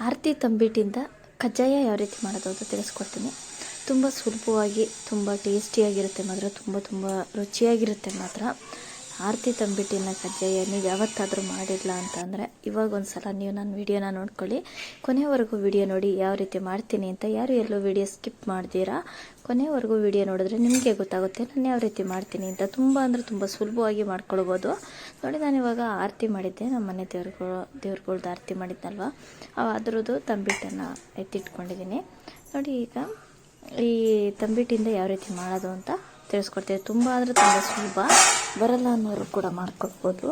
ಆರತಿ ತಂಬಿಟ್ಟಿಂದ ಕಜ್ಜಾಯ ಯಾವ ರೀತಿ ಮಾಡೋದು ಅಂತ ತಿಳಿಸ್ಕೊಡ್ತೀನಿ. ತುಂಬ ಸುಲಭವಾಗಿ, ತುಂಬ ಟೇಸ್ಟಿಯಾಗಿರುತ್ತೆ ಮಾತ್ರ, ತುಂಬ ತುಂಬ ರುಚಿಯಾಗಿರುತ್ತೆ ಮಾತ್ರ. ಆರತಿ ತಂಬಿಟ್ಟಿನ ಕಜ್ಜಾಯ ನೀವು ಯಾವತ್ತಾದರೂ ಮಾಡಿಲ್ಲ ಅಂತಂದರೆ ಇವಾಗ ಒಂದು ಸಲ ನೀವು ನನ್ನ ವಿಡಿಯೋನ ನೋಡ್ಕೊಳ್ಳಿ. ಕೊನೆವರೆಗೂ ವಿಡಿಯೋ ನೋಡಿ ಯಾವ ರೀತಿ ಮಾಡ್ತೀನಿ ಅಂತ ಯಾರು ಎಲ್ಲೂ ವಿಡಿಯೋ ಸ್ಕಿಪ್ ಮಾಡ್ತೀರಾ ಕೊನೆವರೆಗೂ ವಿಡಿಯೋ ನೋಡಿದ್ರೆ ನಿಮಗೆ ಗೊತ್ತಾಗುತ್ತೆ ನಾನು ಯಾವ ರೀತಿ ಮಾಡ್ತೀನಿ ಅಂತ. ತುಂಬ ಅಂದರೆ ತುಂಬ ಸುಲಭವಾಗಿ ಮಾಡ್ಕೊಳ್ಬೋದು. ನೋಡಿ, ನಾನು ಇವಾಗ ಆರತಿ ಮಾಡಿದ್ದೆ. ನಮ್ಮ ಮನೆ ದೇವ್ರುಗಳು ದೇವ್ರುಗಳ್ದು ಆರತಿ ಮಾಡಿದ್ನಲ್ವ? ಅದ್ರದ್ದು ತಂಬಿಟ್ಟನ್ನು ಎತ್ತಿಟ್ಕೊಂಡಿದ್ದೀನಿ ನೋಡಿ, ಈಗ ಈ ತಂಬಿಟ್ಟಿಂದ ಯಾವ ರೀತಿ ಮಾಡೋದು ಅಂತ ತಿಳಿಸ್ಕೊಡ್ತೀವಿ. ತುಂಬ ಅಂದರೆ ತುಂಬ ಸುಲಭ. ಬರಲ್ಲ ಅನ್ನೋರು ಕೂಡ ಮಾಡ್ಕೊಡ್ಬೋದು.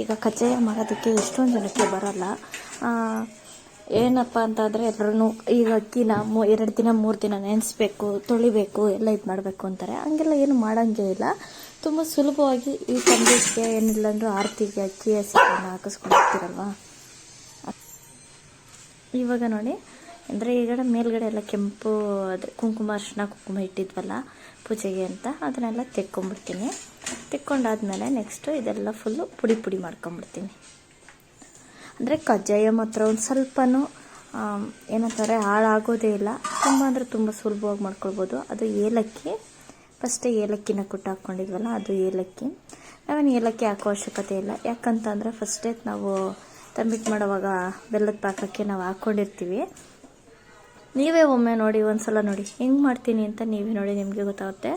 ಈಗ ಕಜ್ಜಾಯ ಮಾಡೋದಕ್ಕೆ ಎಷ್ಟೊಂದು ಜನಕ್ಕೆ ಬರಲ್ಲ. ಏನಪ್ಪ ಅಂತಂದರೆ ಎಲ್ಲರೂ ಈಗ ಅಕ್ಕಿನ ಮೂ, ಎರಡು ದಿನ, ಮೂರು ದಿನ ನೆನೆಸ್ಬೇಕು, ತೊಳಿಬೇಕು, ಎಲ್ಲ ಇದು ಮಾಡಬೇಕು ಅಂತಾರೆ. ಹಂಗೆಲ್ಲ ಏನು ಮಾಡೋಂಗೇ ಇಲ್ಲ. ತುಂಬ ಸುಲಭವಾಗಿ ಈ ಸಂದೇಶಕ್ಕೆ ಏನಿಲ್ಲ ಅಂದರೂ ಆರತಿಗೆ ಅಕ್ಕಿ ಹಸಿ ಹಾಕಿಸ್ಕೊಂಡಿರ್ತೀರಲ್ವ ಇವಾಗ ನೋಡಿ ಅಂದರೆ ಈಗ ಮೇಲ್ಗಡೆ ಎಲ್ಲ ಕೆಂಪು ಅದೇ ಕುಂಕುಮ ಅರ್ಶಿನ ಕುಂಕುಮ ಇಟ್ಟಿದ್ವಲ್ಲ ಪೂಜೆಗೆ ಅಂತ, ಅದನ್ನೆಲ್ಲ ತೆಕ್ಕೊಂಬಿಡ್ತೀನಿ. ತೆಕ್ಕೊಂಡಾದ್ಮೇಲೆ ನೆಕ್ಸ್ಟು ಇದೆಲ್ಲ ಫುಲ್ಲು ಪುಡಿ ಪುಡಿ ಮಾಡ್ಕೊಂಬಿಡ್ತೀನಿ. ಅಂದರೆ ಕಜ್ಜಾಯ ಮಾತ್ರ ಒಂದು ಸ್ವಲ್ಪನೂ ಏನಂತಾರೆ, ಹಾಳಾಗೋದೇ ಇಲ್ಲ. ತುಂಬ ಅಂದರೆ ತುಂಬ ಸುಲಭವಾಗಿ ಮಾಡ್ಕೊಳ್ಬೋದು. ಅದು ಏಲಕ್ಕಿ ಫಸ್ಟೇ ಏಲಕ್ಕಿನ ಕುಟ್ಟು ಹಾಕ್ಕೊಂಡಿದ್ವಲ್ಲ, ಅದು ಏಲಕ್ಕಿ. ನಾವೇನು ಏಲಕ್ಕಿ ಹಾಕೋ ಅವಶ್ಯಕತೆ ಇಲ್ಲ. ಯಾಕಂತಂದರೆ ಫಸ್ಟೇ ನಾವು ತಂಬಿಟ್ಟು ಮಾಡುವಾಗ ಬೆಲ್ಲದ ಪಾಕಕ್ಕೆ ನಾವು ಹಾಕ್ಕೊಂಡಿರ್ತೀವಿ ನೀವೇ ಒಮ್ಮೆ ನೋಡಿ, ಒಂದ್ಸಲ ನೋಡಿ. ಹೆಂಗೆ ಮಾಡ್ತೀನಿ ಅಂತ ನೀವೇ ನೋಡಿ, ನಿಮಗೆ ಗೊತ್ತಾಗುತ್ತೆ.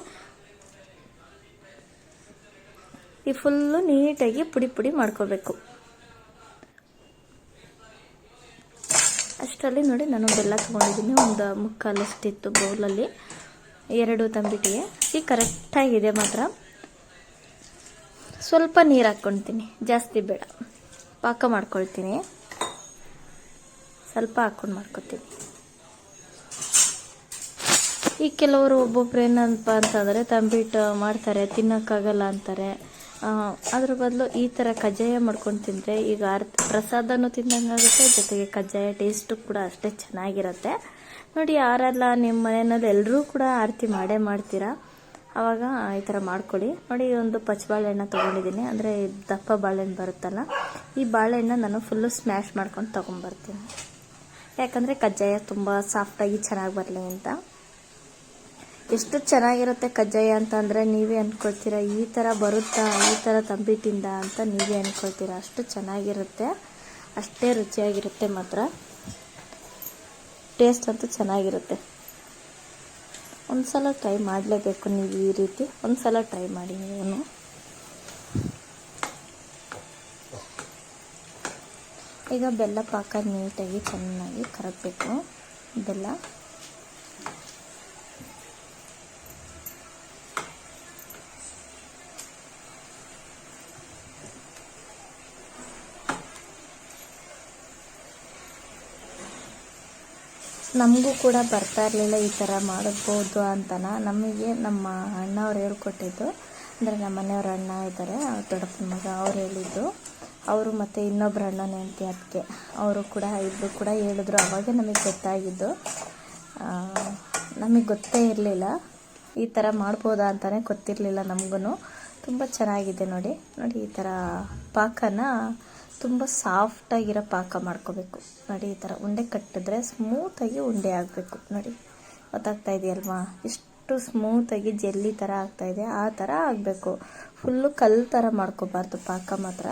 ಈ ಫುಲ್ಲು ನೀಟಾಗಿ ಪುಡಿ ಪುಡಿ ಮಾಡ್ಕೋಬೇಕು. ಅಷ್ಟರಲ್ಲಿ ನೋಡಿ, ನಾನು ಬೆಲ್ಲ ತೊಗೊಂಡಿದ್ದೀನಿ. ಒಂದು ಮುಕ್ಕಾಲಷ್ಟಿತ್ತು ಬೌಲಲ್ಲಿ. ಎರಡು ತಂಬಿಟ್ಟಿಗೆ. ಈ ಕರೆಕ್ಟಾಗಿದೆ ಮಾತ್ರ. ಸ್ವಲ್ಪ ನೀರು ಹಾಕ್ಕೊಳ್ತೀನಿ ಜಾಸ್ತಿ ಬೇಡ. ಪಾಕ ಮಾಡ್ಕೊಳ್ತೀನಿ. ಸ್ವಲ್ಪ ಹಾಕ್ಕೊಂಡು ಮಾಡ್ಕೊತೀನಿ. ಈ ಕೆಲವರು ಒಬ್ಬೊಬ್ರು ಏನಪ್ಪ ಅಂತಂದರೆ, ತಂಬಿಟ್ಟು ಮಾಡ್ತಾರೆ, ತಿನ್ನೋಕ್ಕಾಗಲ್ಲ ಅಂತಾರೆ. ಅದ್ರ ಬದಲು ಈ ಥರ ಕಜ್ಜಾಯ ಮಾಡ್ಕೊಂಡು ತಿಂದರೆ ಈಗ ಅರ್ಥ, ಪ್ರಸಾದನೂ ತಿಂದಂಗಾಗುತ್ತೆ ಜೊತೆಗೆ ಕಜ್ಜಾಯ ಟೇಸ್ಟು ಕೂಡ ಅಷ್ಟೇ ಚೆನ್ನಾಗಿರುತ್ತೆ. ನೋಡಿ, ಯಾರೆಲ್ಲ ನಿಮ್ಮ ಮನೆಯಲ್ಲಿ ಎಲ್ಲರೂ ಕೂಡ ಆರತಿ ಮಾಡೇ ಮಾಡ್ತೀರಾ? ಆವಾಗ ಈ ಥರ ಮಾಡ್ಕೊಳ್ಳಿ. ನೋಡಿ, ಒಂದು ಪಚ್ಚ ಬಾಳೆಹಣ್ಣು ತೊಗೊಂಡಿದ್ದೀನಿ. ಅಂದರೆ ದಪ್ಪ ಬಾಳೆಹಣ್ಣು ಬರುತ್ತಲ್ಲ, ಈ ಬಾಳೆಹಣ್ಣು ನಾನು ಫುಲ್ಲು ಸ್ಮ್ಯಾಶ್ ಮಾಡ್ಕೊಂಡು ತೊಗೊಂಬರ್ತೀನಿ ಯಾಕಂದರೆ ಕಜ್ಜಾಯ ತುಂಬ ಸಾಫ್ಟಾಗಿ ಚೆನ್ನಾಗಿ ಬರಲಿ ಅಂತ. ಎಷ್ಟು ಚೆನ್ನಾಗಿರುತ್ತೆ ಕಜ್ಜಾಯ ಅಂತ ಅಂದರೆ ನೀವೇ ಅಂದ್ಕೊಳ್ತೀರಾ ಈ ಥರ ಬರುತ್ತಾ, ಈ ಥರ ತಂಬಿಟ್ಟಿಂದ ಅಂತ ನೀವೇ ಅಂದ್ಕೊಳ್ತೀರಾ ಅಷ್ಟು ಚೆನ್ನಾಗಿರುತ್ತೆ, ಅಷ್ಟೇ ರುಚಿಯಾಗಿರುತ್ತೆ ಮಾತ್ರ. ಟೇಸ್ಟ್ ಅಂತೂ ಚೆನ್ನಾಗಿರುತ್ತೆ. ಒಂದು ಸಲ ಟ್ರೈ ಮಾಡಲೇಬೇಕು ನೀವು ಈ ರೀತಿ. ಒಂದು ಸಲ ಟ್ರೈ ಮಾಡಿ ನೀವು. ಈಗ ಬೆಲ್ಲ ಪಾಕ ನೀಟಾಗಿ ಚೆನ್ನಾಗಿ ಕರಗಬೇಕು. ಬೆಲ್ಲ. ನಮಗೂ ಕೂಡ ಬರ್ತಾ ಇರಲಿಲ್ಲ ಈ ಥರ ಮಾಡಬಹುದು ಅಂತನ. ನಮಗೆ ನಮ್ಮ ಅಣ್ಣವ್ರು ಹೇಳ್ಕೊಟ್ಟಿದ್ದು. ಅಂದರೆ ನಮ್ಮ ಮನೆಯವ್ರ ಅಣ್ಣ ಇದ್ದಾರೆ ದೊಡ್ಡಪ್ಪನ ಮಗ ಅವ್ರು ಹೇಳಿದ್ದು. ಅವರು ಮತ್ತು ಇನ್ನೊಬ್ಬರು ಅಣ್ಣನ ಹೆಂಡತಿ ಅದಕ್ಕೆ. ಅವರು ಕೂಡ ಇಬ್ಬರು ಕೂಡ ಹೇಳಿದ್ರು, ಅವಾಗೆ ನಮಗೆ ಗೊತ್ತಾಗಿದ್ದು. ನಮಗೆ ಗೊತ್ತೇ ಇರಲಿಲ್ಲ. ಈ ಥರ ಮಾಡ್ಬೋದಾ ಅಂತಲೇ ಗೊತ್ತಿರಲಿಲ್ಲ ನಮಗೂ ತುಂಬ ಚೆನ್ನಾಗಿದೆ ನೋಡಿ. ನೋಡಿ ಈ ಥರ ಪಾಕನ ತುಂಬ ಸಾಫ್ಟಾಗಿರೋ ಪಾಕ ಮಾಡ್ಕೋಬೇಕು. ನೋಡಿ, ಈ ಥರ ಉಂಡೆ ಕಟ್ಟಿದ್ರೆ ಸ್ಮೂತಾಗಿ ಉಂಡೆ ಆಗಬೇಕು. ನೋಡಿ, ಗೊತ್ತಾಗ್ತಾ ಇದೆಯಲ್ವಾ? ಎಷ್ಟು ಸ್ಮೂತಾಗಿ ಜೆಲ್ಲಿ ಥರ ಆಗ್ತಾಯಿದೆ ಆ ಥರ ಆಗಬೇಕು. ಫುಲ್ಲು ಕಲ್ಲು ಥರ ಮಾಡ್ಕೋಬಾರ್ದು ಪಾಕ ಮಾತ್ರ.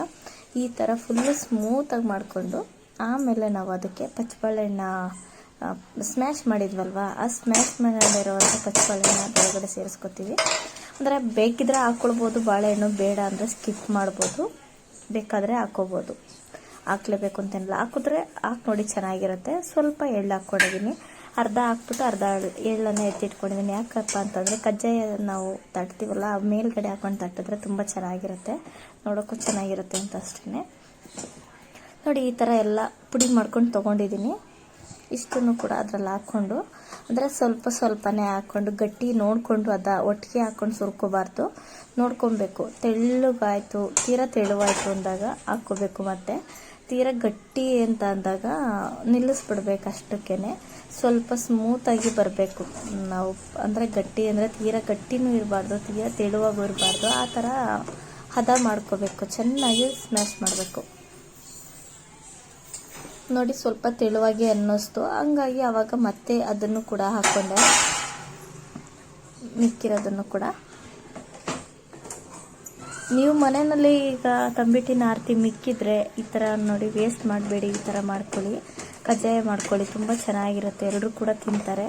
ಈ ಥರ ಫುಲ್ಲು ಸ್ಮೂತಾಗಿ ಮಾಡಿಕೊಂಡು ಆಮೇಲೆ ನಾವು ಅದಕ್ಕೆ ಪಚ್ಚಬಾಳೆಹಣ್ಣ ಸ್ಮ್ಯಾಶ್ ಮಾಡಿದ್ವಲ್ವ? ಆ ಸ್ಮ್ಯಾಶ್ ಮಾಡಿರೋವಂಥ ಪಚ್ಚಬಾಳೆಹಣ್ಣ ಒಳಗಡೆ ಸೇರಿಸ್ಕೊತೀವಿ. ಅಂದರೆ ಬೇಕಿದ್ರೆ ಹಾಕ್ಕೊಳ್ಬೋದು, ಬಾಳೆಹಣ್ಣು ಬೇಡ ಅಂದರೆ ಸ್ಕಿಪ್ ಮಾಡ್ಬೋದು. ಬೇಕಾದರೆ ಹಾಕೋಬೋದು. ಹಾಕ್ಲೇಬೇಕು ಅಂತೇನಿಲ್ಲ ಹಾಕಿದ್ರೆ ಹಾಕಿ ನೋಡಿ ಚೆನ್ನಾಗಿರುತ್ತೆ. ಸ್ವಲ್ಪ ಎಳ್ಳು ಹಾಕ್ಕೊಂಡಿದ್ದೀನಿ. ಅರ್ಧ ಹಾಕ್ಬಿಟ್ಟು ಅರ್ಧ ಎಳ್ಳನ್ನು ಎತ್ತಿಟ್ಕೊಂಡಿದ್ದೀನಿ. ಯಾಕಪ್ಪ ಅಂತಂದರೆ ಕಜ್ಜಾಯ ನಾವು ತಟ್ತೀವಲ್ಲ ಮೇಲ್ಗಡೆ ಹಾಕೊಂಡು ತಟ್ಟಿದ್ರೆ ತುಂಬ ಚೆನ್ನಾಗಿರುತ್ತೆ. ನೋಡೋಕ್ಕೂ ಚೆನ್ನಾಗಿರುತ್ತೆ ಅಂತ ಅಷ್ಟೇ ನೋಡಿ, ಈ ಥರ ಎಲ್ಲ ಪುಡಿ ಮಾಡ್ಕೊಂಡು ತೊಗೊಂಡಿದ್ದೀನಿ. ಇಷ್ಟನ್ನು ಕೂಡ ಅದರಲ್ಲಿ ಹಾಕ್ಕೊಂಡು ಅಂದರೆ ಸ್ವಲ್ಪ ಸ್ವಲ್ಪನೇ ಹಾಕ್ಕೊಂಡು ಗಟ್ಟಿ ನೋಡಿಕೊಂಡು ಅದ, ಒಟ್ಟಿಗೆ ಹಾಕ್ಕೊಂಡು ಸುರ್ಕೋಬಾರ್ದು. ನೋಡ್ಕೊಬೇಕು. ತೆಳ್ಳಗಾಯಿತು, ತೀರಾ ತೆಳುವಾಯಿತು ಅಂದಾಗ ಹಾಕ್ಕೋಬೇಕು ಮತ್ತು. ತೀರಾ ಗಟ್ಟಿ ಅಂತ ಅಂದಾಗ ನಿಲ್ಲಿಸ್ಬಿಡ್ಬೇಕು ಅಷ್ಟಕ್ಕೇ ಸ್ವಲ್ಪ ಸ್ಮೂತಾಗಿ ಬರಬೇಕು. ನಾವು ಅಂದರೆ ಗಟ್ಟಿ ಅಂದರೆ ತೀರಾ ಗಟ್ಟಿನೂ ಇರಬಾರ್ದು, ತೀರಾ ತೆಳುವಾಗೂ ಇರಬಾರ್ದು. ಆ ಥರ ಹದ ಮಾಡ್ಕೋಬೇಕು. ಚೆನ್ನಾಗಿ ಸ್ಮ್ಯಾಶ್ ಮಾಡಬೇಕು. ನೋಡಿ ಸ್ವಲ್ಪ ತೆಳುವಾಗಿ ಅನ್ನಿಸ್ತು. ಹಂಗಾಗಿ ಆವಾಗ ಮತ್ತೆ ಅದನ್ನು ಕೂಡ ಹಾಕ್ಕೊಂಡೆ ಮಿಕ್ಕಿರೋದನ್ನು ಕೂಡ. ನೀವು ಮನೆಯಲ್ಲಿ ಈಗ ತಂಬಿಟ್ಟಿನ ಆರತಿ ಮಿಕ್ಕಿದ್ರೆ ಈ ಥರ ನೋಡಿ ವೇಸ್ಟ್ ಮಾಡಬೇಡಿ, ಈ ಥರ ಮಾಡ್ಕೊಳ್ಳಿ. ಕಜ್ಜಾಯ ಮಾಡ್ಕೊಳ್ಳಿ, ತುಂಬ ಚೆನ್ನಾಗಿರುತ್ತೆ. ಎಲ್ಲರೂ ಕೂಡ ತಿಂತಾರೆ.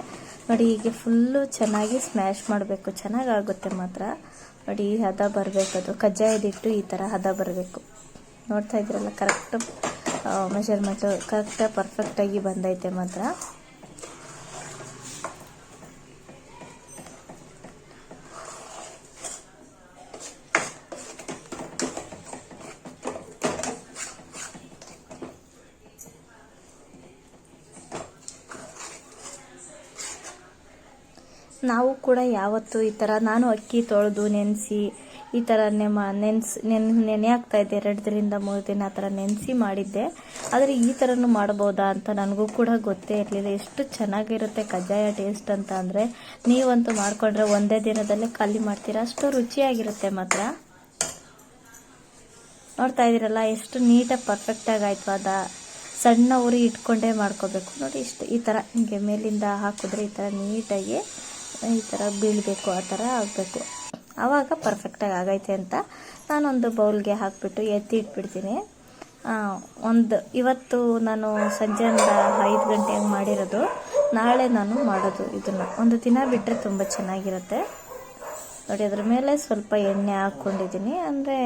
ನೋಡಿ ಹೀಗೆ ಫುಲ್ಲು ಚೆನ್ನಾಗಿ ಸ್ಮ್ಯಾಶ್ ಮಾಡಬೇಕು. ಚೆನ್ನಾಗಾಗುತ್ತೆ ಮಾತ್ರ. ನೋಡಿ ಹದ ಬರಬೇಕದು ಕಜ್ಜಾಯದಿಟ್ಟು ಈ ಥರ ಹದ ಬರಬೇಕು. ನೋಡ್ತಾ ಇದ್ರಲ್ಲ ಕರೆಕ್ಟ್. ಮೆಷರ್ಮೆಂಟು ಕರೆಕ್ಟಾಗಿ ಪರ್ಫೆಕ್ಟಾಗಿ ಬಂದೈತೆ ಮಾತ್ರ. ನಾವು ಕೂಡ ಯಾವತ್ತು ಈ ಥರ ನಾನು ಅಕ್ಕಿ ತೊಳೆದು ನೆನೆಸಿ ಈ ಥರ ನೆಮ ನೆನ್ಸ್, ನೆನ್ ನೆನೆ ಆಗ್ತಾ ಇದ್ದೆ ಎರಡರಿಂದ ಮೂರು ದಿನ ಆ ಥರ ನೆನೆಸಿ ಮಾಡಿದ್ದೆ. ಆದರೆ ಈ ಥರನೂ ಮಾಡ್ಬೋದಾ ಅಂತ ನನಗೂ ಕೂಡ ಗೊತ್ತೇ ಇರಲಿಲ್ಲ. ಎಷ್ಟು ಚೆನ್ನಾಗಿರುತ್ತೆ ಕಜ್ಜಾಯ ಟೇಸ್ಟ್ ಅಂತ ಅಂದರೆ ನೀವಂತೂ ಮಾಡಿಕೊಂಡ್ರೆ ಒಂದೇ ದಿನದಲ್ಲೇ ಖಾಲಿ ಮಾಡ್ತೀರಾ? ಅಷ್ಟು ರುಚಿಯಾಗಿರುತ್ತೆ ಮಾತ್ರ. ನೋಡ್ತಾ ಇದ್ದೀರಲ್ಲ, ಎಷ್ಟು ನೀಟಾಗಿ ಪರ್ಫೆಕ್ಟಾಗಿ ಆಯಿತು. ಅದ ಸಣ್ಣ ಉರಿ ಇಟ್ಕೊಂಡೇ ಮಾಡ್ಕೋಬೇಕು. ನೋಡಿ ಇಷ್ಟು, ಈ ಥರ ಹಿಂಗೆ ಮೇಲಿಂದ ಹಾಕಿದ್ರೆ ಈ ಥರ ನೀಟಾಗಿ ಈ ಥರ ಬೀಳಬೇಕು, ಆ ಥರ ಆಗಬೇಕು. ಆವಾಗ ಪರ್ಫೆಕ್ಟಾಗಿ ಆಗೈತೆ ಅಂತ ನಾನೊಂದು ಬೌಲ್ಗೆ ಹಾಕಿಬಿಟ್ಟು ಎತ್ತಿ ಇಟ್ಬಿಡ್ತೀನಿ. ಒಂದು, ಇವತ್ತು ನಾನು ಸಂಜೆಯಿಂದ ಐದು ಗಂಟೆಗೆ ಮಾಡಿರೋದು. ನಾಳೆ ನಾನು ಮಾಡೋದು ಇದನ್ನು. ಒಂದು ದಿನ ಬಿಟ್ಟರೆ ತುಂಬ ಚೆನ್ನಾಗಿರುತ್ತೆ. ನೋಡಿ, ಅದ್ರ ಮೇಲೆ ಸ್ವಲ್ಪ ಎಣ್ಣೆ ಹಾಕ್ಕೊಂಡಿದ್ದೀನಿ. ಅಂದರೆ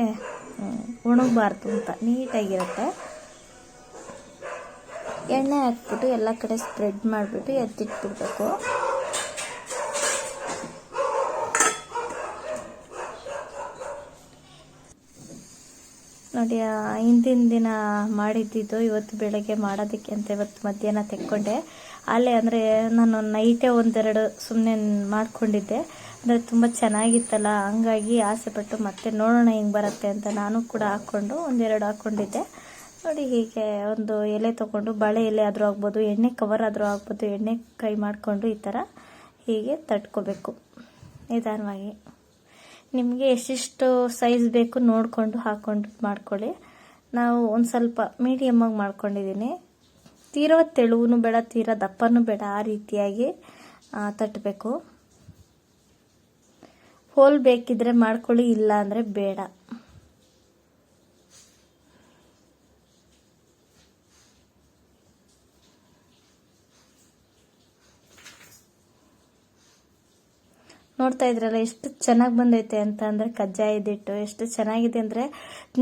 ಒಣಗಬಾರ್ದು ಅಂತ. ನೀಟಾಗಿರುತ್ತೆ. ಎಣ್ಣೆ ಹಾಕ್ಬಿಟ್ಟು ಎಲ್ಲ ಕಡೆ ಸ್ಪ್ರೆಡ್ ಮಾಡಿಬಿಟ್ಟು ಎತ್ತಿಟ್ಬಿಡ್ಬೇಕು. ನೋಡಿ ಹಿಂದಿನ ದಿನ ಮಾಡಿದ್ದಿದ್ದು ಇವತ್ತು ಬೆಳಗ್ಗೆ ಮಾಡೋದಕ್ಕೆ ಅಂತ ಇವತ್ತು ಮಧ್ಯಾಹ್ನ ತೆಕ್ಕೊಂಡೆ. ಅಲ್ಲೇ ಅಂದರೆ ನಾನು ನೈಟೇ ಒಂದೆರಡು ಸುಮ್ಮನೆ ಮಾಡಿಕೊಂಡಿದ್ದೆ. ಅಂದರೆ ತುಂಬ ಚೆನ್ನಾಗಿತ್ತಲ್ಲ, ಹಂಗಾಗಿ ಆಸೆಪಟ್ಟು ಮತ್ತೆ ನೋಡೋಣ ಹಿಂಗೆ ಬರುತ್ತೆ ಅಂತ ನಾನು ಕೂಡ ಹಾಕ್ಕೊಂಡು ಒಂದೆರಡು ಹಾಕ್ಕೊಂಡಿದ್ದೆ. ನೋಡಿ, ಹೀಗೆ ಒಂದು ಎಲೆ ತೊಗೊಂಡು, ಬಾಳೆ ಎಲೆ ಆದರೂ ಆಗ್ಬೋದು, ಎಣ್ಣೆ ಕವರ್ ಆದರೂ ಆಗ್ಬೋದು, ಎಣ್ಣೆ ಕೈ ಮಾಡಿಕೊಂಡು ಈ ಥರ ಹೀಗೆ ತಟ್ಕೋಬೇಕು ನಿಧಾನವಾಗಿ. ನಿಮಗೆ ಎಷ್ಟೆಷ್ಟು ಸೈಜ್ ಬೇಕು ನೋಡಿಕೊಂಡು ಹಾಕ್ಕೊಂಡು ಮಾಡ್ಕೊಳ್ಳಿ. ನಾವು ಒಂದು ಸ್ವಲ್ಪ ಮೀಡಿಯಮ್ಮಾಗಿ ಮಾಡ್ಕೊಂಡಿದ್ದೀನಿ ತೀರೋ ತೆಳುವೂ ಬೇಡ, ತೀರಾ ದಪ್ಪನೂ ಬೇಡ, ಆ ರೀತಿಯಾಗಿ ತಟ್ಟಬೇಕು ಹೋಲ್ ಬೇಕಿದ್ರೆ ಮಾಡ್ಕೊಳ್ಳಿ ಇಲ್ಲ ಅಂದರೆ ಬೇಡ. ನೋಡ್ತಾ ಇದ್ರಲ್ಲ, ಎಷ್ಟು ಚೆನ್ನಾಗಿ ಬಂದೈತೆ ಅಂತ ಅಂದರೆ ಕಜ್ಜಾಯದಿಟ್ಟು ಎಷ್ಟು ಚೆನ್ನಾಗಿದೆ ಅಂದರೆ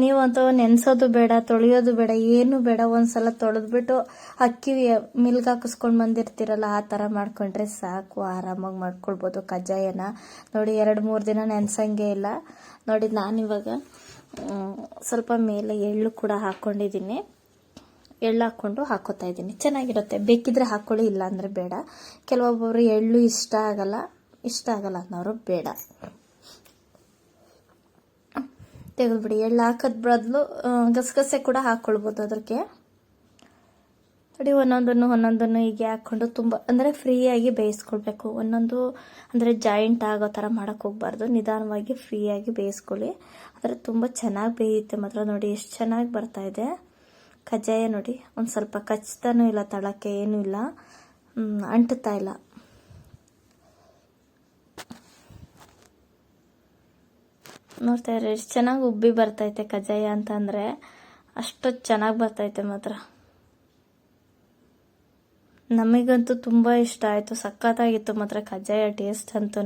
ನೀವಂತೂ ನೆನೆಸೋದು ಬೇಡ, ತೊಳೆಯೋದು ಬೇಡ, ಏನು ಬೇಡ, ಒಂದ್ಸಲ ತೊಳೆದ್ಬಿಟ್ಟು ಅಕ್ಕಿ ಮಿಲ್ಕ್ ಹಾಕಿಸ್ಕೊಂಡು ಬಂದಿರ್ತೀರಲ್ಲ, ಆ ಥರ ಮಾಡ್ಕೊಂಡ್ರೆ ಸಾಕು, ಆರಾಮಾಗಿ ಮಾಡ್ಕೊಳ್ಬೋದು ಕಜ್ಜಾಯನ. ನೋಡಿ, ಎರಡು ಮೂರು ದಿನ ನೆನೆಸಂಗೆ ಇಲ್ಲ. ನೋಡಿ ನಾನಿವಾಗ ಸ್ವಲ್ಪ ಮೇಲೆ ಎಳ್ಳು ಕೂಡ ಹಾಕೊಂಡಿದ್ದೀನಿ ಎಳ್ಳು ಹಾಕ್ಕೊಂಡು ಹಾಕೋತಾ ಇದ್ದೀನಿ. ಚೆನ್ನಾಗಿರುತ್ತೆ. ಬೇಕಿದ್ರೆ ಹಾಕ್ಕೊಳ್ಳಿ ಇಲ್ಲ ಅಂದರೆ ಬೇಡ. ಕೆಲವೊಬ್ಬರು ಎಳ್ಳು ಇಷ್ಟ ಆಗಲ್ಲ. ಇಷ್ಟ ಆಗಲ್ಲ ಅನ್ನೋರು ಬೇಡ. ತೆಗೆದ್ಬಿಡಿ ಎಳ್ಳು ಹಾಕೋದ್ ಬದಲು ಗಸಗಸೆ ಕೂಡ ಹಾಕ್ಕೊಳ್ಬೋದು ಅದಕ್ಕೆ ನೋಡಿ, ಒಂದೊಂದನ್ನು ಒಂದೊಂದನ್ನು ಹೀಗೆ ಹಾಕ್ಕೊಂಡು ತುಂಬ, ಅಂದರೆ ಫ್ರೀಯಾಗಿ ಬೇಯಿಸ್ಕೊಳ್ಬೇಕು. ಒಂದೊಂದು, ಅಂದರೆ ಜಾಯಿಂಟ್ ಆಗೋ ಥರ ಮಾಡೋಕ್ಕೆ ಹೋಗ್ಬಾರ್ದು. ನಿಧಾನವಾಗಿ ಫ್ರೀಯಾಗಿ ಬೇಯಿಸ್ಕೊಳ್ಳಿ. ಆದರೆ ತುಂಬ ಚೆನ್ನಾಗಿ ಬೇಯುತ್ತೆ ಮಾತ್ರ. ನೋಡಿ, ಎಷ್ಟು ಚೆನ್ನಾಗಿ ಬರ್ತಾ ಇದೆ. ಕಜ್ಜಾಯ ನೋಡಿ, ಒಂದು ಸ್ವಲ್ಪ ಕಚ್ತಾನೂ ಇಲ್ಲ, ತಳಕ್ಕೆ ಏನೂ ಇಲ್ಲ. ಅಂಟುತ್ತಾ ಇಲ್ಲ. ನೋಡ್ತಾ ಇದ್ರೆ ಎಷ್ಟು ಚೆನ್ನಾಗಿ ಉಬ್ಬಿ ಬರ್ತೈತೆ ಕಜ್ಜಾಯ ಅಂತಂದರೆ. ಅಷ್ಟು ಚೆನ್ನಾಗಿ ಬರ್ತೈತೆ ಮಾತ್ರ. ನಮಗಂತೂ ತುಂಬ ಇಷ್ಟ ಆಯಿತು, ಸಖತ್ತಾಗಿತ್ತು ಮಾತ್ರ ಕಜ್ಜಾಯ ಟೇಸ್ಟ್ ಅಂತೂ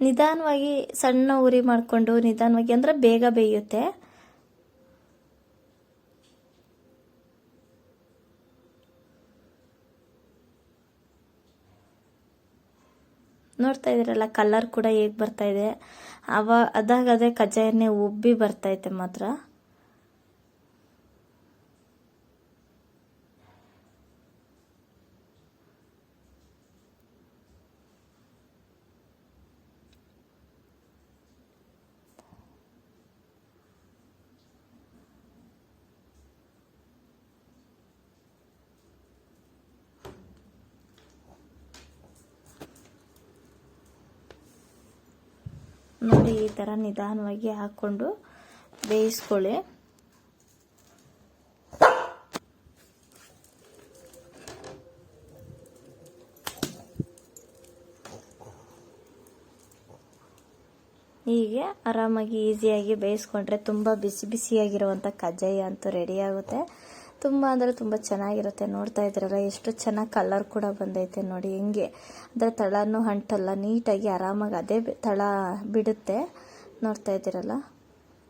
ನಿಧಾನವಾಗಿ ಸಣ್ಣ ಉರಿ ಮಾಡಿಕೊಂಡು, ನಿಧಾನವಾಗಿ ಅಂದರೆ ಬೇಗ ಬೇಯುತ್ತೆ. ನೋಡ್ತಾ ಇದ್ದೀರಲ್ಲ ಕಲರ್ ಕೂಡ ಹೇಗೆ ಬರ್ತಾ ಇದೆ. ಅವ ಅದಾಗದೇ ಕಜ್ಜಾಯನೇ ಕಜ್ಜಾಯನ್ನೇ ಉಬ್ಬಿ ಬರ್ತೈತೆ ಮಾತ್ರ. ನೋಡಿ ಈ ಥರ ನಿಧಾನವಾಗಿ ಹಾಕ್ಕೊಂಡು ಬೇಯಿಸ್ಕೊಳ್ಳಿ. ಹೀಗೆ ಆರಾಮಾಗಿ ಈಸಿಯಾಗಿ ಬೇಯಿಸ್ಕೊಂಡ್ರೆ ತುಂಬ ಬಿಸಿ ಬಿಸಿಯಾಗಿರುವಂಥ ಕಜ್ಜಾಯ ಅಂತೂ ರೆಡಿ ಆಗುತ್ತೆ. ತುಂಬ ಅಂದರೆ ತುಂಬ ಚೆನ್ನಾಗಿರುತ್ತೆ. ನೋಡ್ತಾ ಇದ್ರಲ್ಲ ಎಷ್ಟು ಚೆನ್ನಾಗಿ ಕಲರ್ ಕೂಡ ಬಂದೈತೆ ನೋಡಿ. ಹೆಂಗೆ? ಅಂದರೆ ತಳನೂ ಅಂಟಲ್ಲ ನೀಟಾಗಿ ಆರಾಮಾಗಿ ಅದೇ ತಳ ಬಿಡುತ್ತೆ. ನೋಡ್ತಾ ಇದ್ದೀರಲ್ಲ?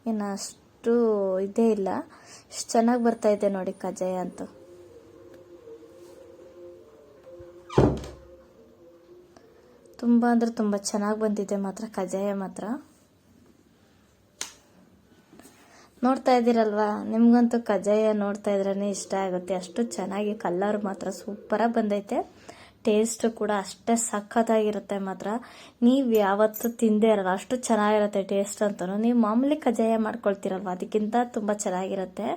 ಇನ್ನು ಅಷ್ಟು ಇದೇ ಇಲ್ಲ. ಎಷ್ಟು ಚೆನ್ನಾಗಿ ಬರ್ತಾ ಇದೆ ನೋಡಿ ಕಜ್ಜಾಯ ಅಂತೂ. ತುಂಬ ಅಂದರೆ ತುಂಬ ಚೆನ್ನಾಗಿ ಬಂದಿದೆ ಮಾತ್ರ ಕಜಾಯ ಮಾತ್ರ. ನೋಡ್ತಾ ಇದ್ದೀರಲ್ವಾ? ನಿಮಗಂತೂ ಕಜ್ಜಾಯ ನೋಡ್ತಾ ಇದ್ರೇ ಇಷ್ಟ ಆಗುತ್ತೆ. ಅಷ್ಟು ಚೆನ್ನಾಗಿ ಕಲ್ಲರ್ ಮಾತ್ರ ಸೂಪರಾಗಿ ಬಂದೈತೆ. ಟೇಸ್ಟ್ ಕೂಡ ಅಷ್ಟೇ ಸಖತ್ತಾಗಿರುತ್ತೆ ಮಾತ್ರ. ನೀವು ಯಾವತ್ತೂ ತಿಂದೇ ಇರಲ್ಲ, ಅಷ್ಟು ಚೆನ್ನಾಗಿರುತ್ತೆ ಟೇಸ್ಟ್ ಅಂತಲೂ ನೀವು ಮಾಮೂಲಿ ಕಜ್ಜಾಯ ಮಾಡ್ಕೊಳ್ತೀರಲ್ವ? ಅದಕ್ಕಿಂತ ತುಂಬ ಚೆನ್ನಾಗಿರುತ್ತೆ.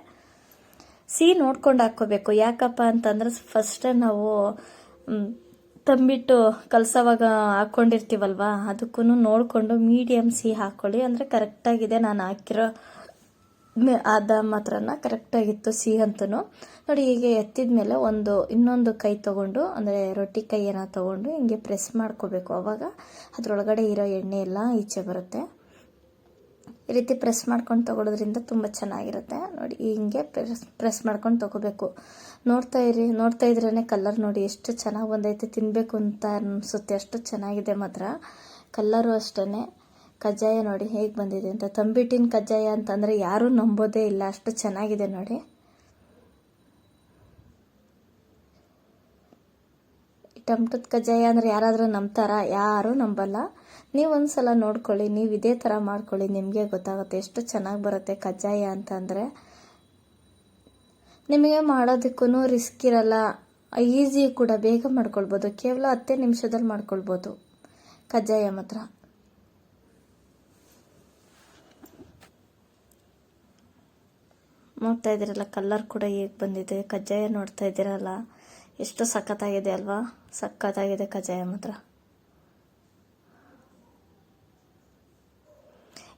ಸಿಹಿ ನೋಡ್ಕೊಂಡು ಹಾಕ್ಕೋಬೇಕು. ಯಾಕಪ್ಪ ಅಂತಂದ್ರೆ ಫಸ್ಟ್ ನಾವು ತಂಬಿಟ್ಟು ಕಲಸವಾಗ ಹಾಕ್ಕೊಂಡಿರ್ತೀವಲ್ವ ಅದಕ್ಕೂ ನೋಡಿಕೊಂಡು ಮೀಡಿಯಮ್ ಸಿಹಿ ಹಾಕ್ಕೊಳ್ಳಿ ಅಂದರೆ ಕರೆಕ್ಟಾಗಿದೆ ನಾನು ಹಾಕಿರೋ ಅದ ಮಾತ್ರನ ಕರೆಕ್ಟಾಗಿತ್ತು ಸಿಹಿ ಅಂತೂ ನೋಡಿ ಹೀಗೆ ಎತ್ತಿದ ಮೇಲೆ ಒಂದು, ಇನ್ನೊಂದು ಕೈ ತೊಗೊಂಡು, ಅಂದರೆ ರೊಟ್ಟಿ ಕೈ ಕೈಯನ್ನ ತೊಗೊಂಡು ಹಿಂಗೆ ಪ್ರೆಸ್ ಮಾಡ್ಕೋಬೇಕು. ಅವಾಗ ಅದರೊಳಗಡೆ ಇರೋ ಎಣ್ಣೆ ಎಲ್ಲ ಈಚೆ ಬರುತ್ತೆ. ಈ ರೀತಿ ಪ್ರೆಸ್ ಮಾಡ್ಕೊಂಡು ತಗೊಳ್ಳೋದ್ರಿಂದ ತುಂಬ ಚೆನ್ನಾಗಿರುತ್ತೆ. ನೋಡಿ ಹಿಂಗೆ ಪ್ರೆಸ್ ಪ್ರೆಸ್ ಮಾಡ್ಕೊಂಡು ತಗೋಬೇಕು. ನೋಡ್ತಾ ಇರಿ, ನೋಡ್ತಾ ಇದ್ರೇ ಕಲರ್ ನೋಡಿ ಎಷ್ಟು ಚೆನ್ನಾಗಿ ಬಂದೈತೆ ತಿನ್ನಬೇಕು ಅಂತ ಅನಿಸುತ್ತೆ. ಅಷ್ಟು ಚೆನ್ನಾಗಿದೆ ಮಾತ್ರ. ಕಲ್ಲರು ಅಷ್ಟೇ ಕಜ್ಜಾಯ ನೋಡಿ ಹೇಗೆ ಬಂದಿದೆ ಅಂತ. ತಂಬಿಟ್ಟಿನ ಕಜ್ಜಾಯ ಅಂತಂದರೆ ಯಾರೂ ನಂಬೋದೇ ಇಲ್ಲ. ಅಷ್ಟು ಚೆನ್ನಾಗಿದೆ ನೋಡಿ. ಟಮಟದ ಕಜ್ಜಾಯ ಅಂದರೆ ಯಾರಾದರೂ ನಂಬ್ತಾರಾ? ಯಾರೂ ನಂಬಲ್ಲ. ನೀವು ಒಂದ್ಸಲ ನೋಡ್ಕೊಳ್ಳಿ. ನೀವು ಇದೇ ಥರ ಮಾಡ್ಕೊಳ್ಳಿ. ನಿಮಗೆ ಗೊತ್ತಾಗುತ್ತೆ ಎಷ್ಟು ಚೆನ್ನಾಗಿ ಬರುತ್ತೆ ಕಜ್ಜಾಯ ಅಂತಂದರೆ. ನಿಮಗೆ ಮಾಡೋದಕ್ಕೂ ರಿಸ್ಕ್ ಇರಲ್ಲ. ಈಸಿ ಕೂಡ ಬೇಗ ಮಾಡ್ಕೊಳ್ಬೋದು. ಕೇವಲ ಹತ್ತೇ ನಿಮಿಷದಲ್ಲಿ ಮಾಡ್ಕೊಳ್ಬೋದು. ಕಜ್ಜಾಯ ಮಾತ್ರ. ನೋಡ್ತಾ ಇದ್ದೀರಲ್ಲ ಕಲ್ಲರ್ ಕೂಡ ಹೇಗೆ ಬಂದಿದೆ, ಕಜ್ಜಾಯ ನೋಡ್ತಾ ಇದ್ದೀರಲ್ಲ, ಎಷ್ಟು ಸಖತ್ತಾಗಿದೆ ಅಲ್ವಾ? ಸಖತ್ತಾಗಿದೆ ಕಜ್ಜಾಯ ಮಾತ್ರ.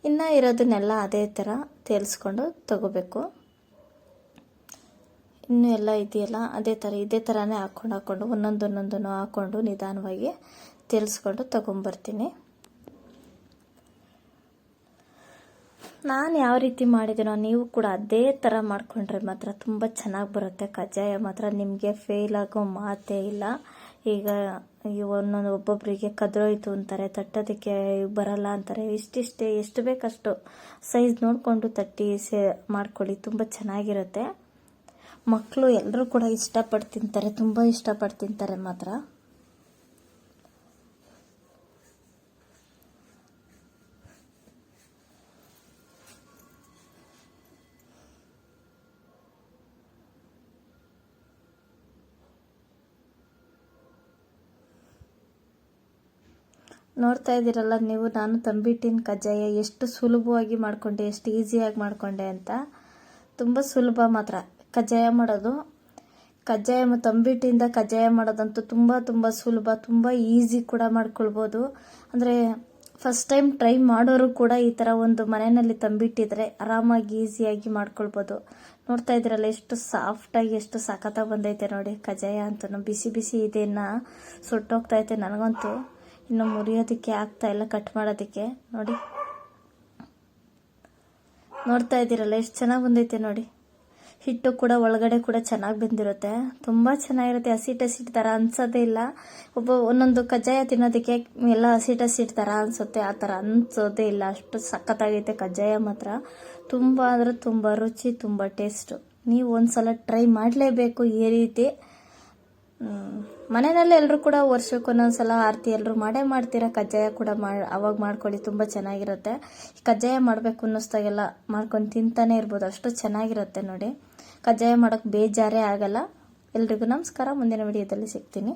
ಇನ್ನು ಇರೋದನ್ನೆಲ್ಲ ಅದೇ ಥರ ತೇಲಿಸ್ಕೊಂಡು ತಗೋಬೇಕು. ಇನ್ನು ಎಲ್ಲ ಇದೆಯಲ್ಲ, ಅದೇ ಥರ, ಇದೇ ಥರನೇ ಹಾಕ್ಕೊಂಡು ಹಾಕ್ಕೊಂಡು, ಒಂದೊಂದು, ಒಂದೊಂದನ್ನು ಹಾಕ್ಕೊಂಡು ನಿಧಾನವಾಗಿ ತೇಲಿಸ್ಕೊಂಡು ತಗೊಂಬರ್ತೀನಿ. ನಾನು ಯಾವ ರೀತಿ ಮಾಡಿದ್ದೀನೋ ನೀವು ಕೂಡ ಅದೇ ಥರ ಮಾಡಿಕೊಂಡ್ರೆ ಮಾತ್ರ ತುಂಬ ಚೆನ್ನಾಗಿ ಬರುತ್ತೆ ಕಜ್ಜಾಯ. ಮಾತ್ರ ನಿಮಗೆ ಫೇಲ್ ಆಗೋ ಮಾತೇ ಇಲ್ಲ. ಈಗ ಒಂದೊಂದು ಒಬ್ಬೊಬ್ಬರಿಗೆ ಕದ್ರೋಯ್ತು ಅಂತಾರೆ, ತಟ್ಟೋದಕ್ಕೆ ಬರಲ್ಲ ಅಂತಾರೆ. ಇಷ್ಟಿಷ್ಟೇ, ಎಷ್ಟು ಬೇಕಷ್ಟು ಸೈಜ್ ನೋಡಿಕೊಂಡು ತಟ್ಟಿ ಸೇ ಮಾಡ್ಕೊಳ್ಳಿ, ತುಂಬ ಚೆನ್ನಾಗಿರುತ್ತೆ. ಮಕ್ಕಳು ಎಲ್ಲರೂ ಕೂಡ ಇಷ್ಟಪಟ್ಟು ತಿಂತಾರೆ, ತುಂಬ ಇಷ್ಟಪಟ್ಟು ತಿಂತಾರೆ ಮಾತ್ರ. ನೋಡ್ತಾ ಇದ್ದೀರಲ್ಲ, ನೀವು, ನಾನು ತಂಬಿಟ್ಟಿನ ಕಜ್ಜಾಯ ಎಷ್ಟು ಸುಲಭವಾಗಿ ಮಾಡಿಕೊಂಡೆ, ಎಷ್ಟು ಈಸಿಯಾಗಿ ಮಾಡಿಕೊಂಡೆ ಅಂತ. ತುಂಬ ಸುಲಭ ಮಾತ್ರ. ಕಜ್ಜಾಯ ಮಾಡೋದು. ಕಜ್ಜಾಯ ತಂಬಿಟ್ಟಿಂದ ಕಜ್ಜಾಯ ಮಾಡೋದಂತೂ ತುಂಬ ತುಂಬ ಸುಲಭ, ತುಂಬ ಈಸಿ ಕೂಡ ಮಾಡ್ಕೊಳ್ಬೋದು. ಅಂದರೆ ಫಸ್ಟ್ ಟೈಮ್ ಟ್ರೈ ಮಾಡೋರು ಕೂಡ ಈ ಥರ ಒಂದು ಮನೆಯಲ್ಲಿ ತಂಬಿಟ್ಟಿದ್ರೆ ಆರಾಮಾಗಿ ಈಸಿಯಾಗಿ ಮಾಡ್ಕೊಳ್ಬೋದು. ನೋಡ್ತಾ ಇದ್ರಲ್ಲ ಎಷ್ಟು ಸಾಫ್ಟಾಗಿ ಎಷ್ಟು ಸಖತ್ತಾಗಿ ಬಂದೈತೆ ನೋಡಿ ಕಜ್ಜಾಯ ಅಂತೂ. ಬಿಸಿ ಬಿಸಿ ಇದೆಯನ್ನು ಸುಟ್ಟೋಗ್ತಾ ಐತೆ ನನಗಂತೂ. ಇನ್ನು ಮುರಿಯೋದಕ್ಕೆ ಆಗ್ತಾ ಇಲ್ಲ ಕಟ್ ಮಾಡೋದಕ್ಕೆ. ನೋಡಿ. ನೋಡ್ತಾ ಇದ್ದೀರಲ್ಲ, ಎಷ್ಟು ಚೆನ್ನಾಗಿ ಬಂದೈತೆ ನೋಡಿ. ಹಿಟ್ಟು ಕೂಡ ಒಳಗಡೆ ಕೂಡ ಚೆನ್ನಾಗಿ ಬಂದಿರುತ್ತೆ. ತುಂಬ ಚೆನ್ನಾಗಿರುತ್ತೆ ಹಸಿಟ್ಟು ಹಸಿಟ್ಟು ಥರ ಅನ್ಸೋದೇ ಇಲ್ಲ. ಒಬ್ಬ ಒಂದೊಂದು ಕಜ್ಜಾಯ ತಿನ್ನೋದಕ್ಕೆ ಎಲ್ಲ ಹಸಿಟ್ಟು ಹಸಿಟ್ಟು ಥರ ಅನಿಸುತ್ತೆ, ಆ ಥರ ಅನ್ಸೋದೇ ಇಲ್ಲ. ಅಷ್ಟು ಸಖತ್ತಾಗೈತೆ ಕಜ್ಜಾಯ ಮಾತ್ರ. ತುಂಬ ಅಂದರೆ ತುಂಬ ರುಚಿ, ತುಂಬ ಟೇಸ್ಟು. ನೀವು ಒಂದ್ಸಲ ಟ್ರೈ ಮಾಡಲೇಬೇಕು ಈ ರೀತಿ. ಮನೆಯಲ್ಲಿ ಎಲ್ಲರೂ ಕೂಡ ವರ್ಷಕ್ಕೆ ಒಂದೊಂದ್ಸಲ ಆರತಿ ಎಲ್ಲರೂ ಮಾಡೇ ಮಾಡ್ತೀರಾ? ಕಜ್ಜಾಯ ಕೂಡ ಮಾಡಿ, ಅವಾಗ ಮಾಡ್ಕೊಳ್ಳಿ, ತುಂಬ ಚೆನ್ನಾಗಿರುತ್ತೆ. ಕಜ್ಜಾಯ ಮಾಡಬೇಕು ಅನ್ನಿಸ್ದಾಗೆಲ್ಲ ಮಾಡ್ಕೊಂಡು ತಿಂತಾನೆ ಇರ್ಬೋದು. ಅಷ್ಟು ಚೆನ್ನಾಗಿರುತ್ತೆ ನೋಡಿ. ಕಜ್ಜಾಯ ಮಾಡೋಕ್ಕೆ ಬೇಜಾರೇ ಆಗಲ್ಲ. ಎಲ್ರಿಗೂ ನಮಸ್ಕಾರ. ಮುಂದಿನ ವಿಡಿಯೋದಲ್ಲಿ ಸಿಗ್ತೀನಿ.